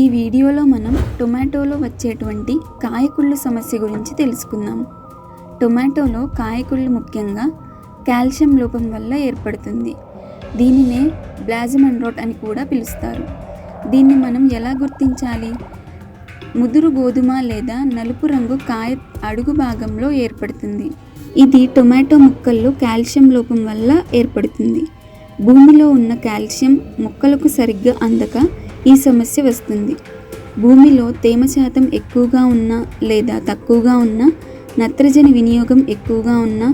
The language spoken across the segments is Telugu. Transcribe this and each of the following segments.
ఈ వీడియోలో మనం టొమాటోలో వచ్చేటువంటి కాయకుళ్ళు సమస్య గురించి తెలుసుకుందాం. టొమాటోలో కాయకుళ్ళు ముఖ్యంగా కాల్షియం లోపం వల్ల ఏర్పడుతుంది. దీనినే బ్లాజమండ్రోట్ అని కూడా పిలుస్తారు. దీన్ని మనం ఎలా గుర్తించాలి? ముదురు గోధుమ లేదా నలుపు రంగు కాయ అడుగు భాగంలో ఏర్పడుతుంది. ఇది టొమాటో ముక్కల్లో కాల్షియం లోపం వల్ల ఏర్పడుతుంది. భూమిలో ఉన్న కాల్షియం మొక్కలకు సరిగ్గా అందక ఈ సమస్య వస్తుంది. భూమిలో తేమ శాతం ఎక్కువగా ఉన్నా లేదా తక్కువగా ఉన్నా నత్రజని వినియోగం ఎక్కువగా ఉన్నా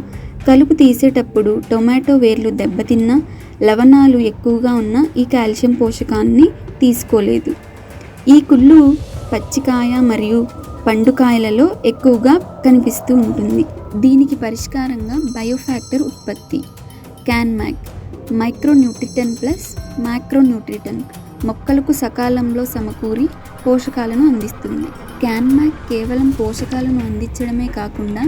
కలుపు తీసేటప్పుడు టొమాటో వేర్లు దెబ్బతిన్నా లవణాలు ఎక్కువగా ఉన్న ఈ కాల్షియం పోషకాన్ని తీసుకోలేదు. ఈ కుళ్ళు పచ్చికాయ మరియు పండుకాయలలో ఎక్కువగా కనిపిస్తూ ఉంటుంది. దీనికి పరిష్కారంగా బయోఫ్యాక్టర్ ఉత్పత్తి. క్యాన్మాక్ మైక్రోన్యూట్రిటన్ ప్లస్ మ్యాక్రోన్యూట్రిటన్ మొక్కలకు సకాలంలో సమకూరి పోషకాలను అందిస్తుంది. క్యాన్మాక్ కేవలం పోషకాలను అందించడమే కాకుండా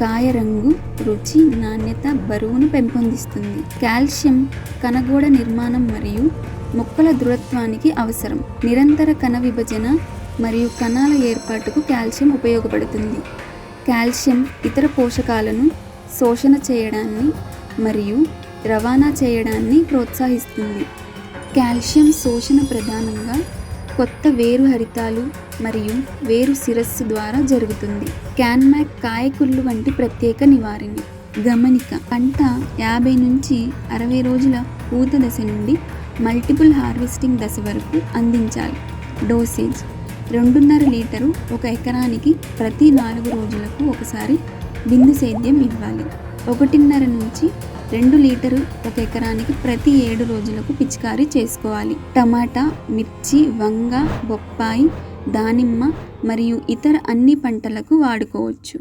కాయ రంగు రుచి నాణ్యత బరువును పెంపొందిస్తుంది. కాల్షియం కణగోడ నిర్మాణం మరియు మొక్కల దృఢత్వానికి అవసరం. నిరంతర కణ విభజన మరియు కణాల ఏర్పాటుకు కాల్షియం ఉపయోగపడుతుంది. కాల్షియం ఇతర పోషకాలను శోషణ చేయడాన్ని మరియు రవాణా చేయడాన్ని ప్రోత్సహిస్తుంది. కాల్షియం శోషణ ప్రధానంగా కొత్త వేరు హరితాలు మరియు వేరు శిరస్సు ద్వారా జరుగుతుంది. క్యాన్మాక్ కాయకుళ్ళు వంటి ప్రత్యేక నివారిణి. గమనిక పంట యాభై నుంచి అరవై రోజుల పూత దశ నుండి మల్టిపుల్ హార్వెస్టింగ్ దశ వరకు అందించాలి. డోసేజ్ రెండున్నర లీటరు ఒక ఎకరానికి ప్రతి నాలుగు రోజులకు ఒకసారి బిందు సేద్యం ఇవ్వాలి. ఒకటిన్నర నుంచి రెండు లీటరు ఒక ఎకరానికి ప్రతి ఏడు రోజులకు పిచికారీ చేసుకోవాలి. టమాటా మిర్చి వంగ బొప్పాయి దానిమ్మ మరియు ఇతర అన్ని పంటలకు వాడుకోవచ్చు.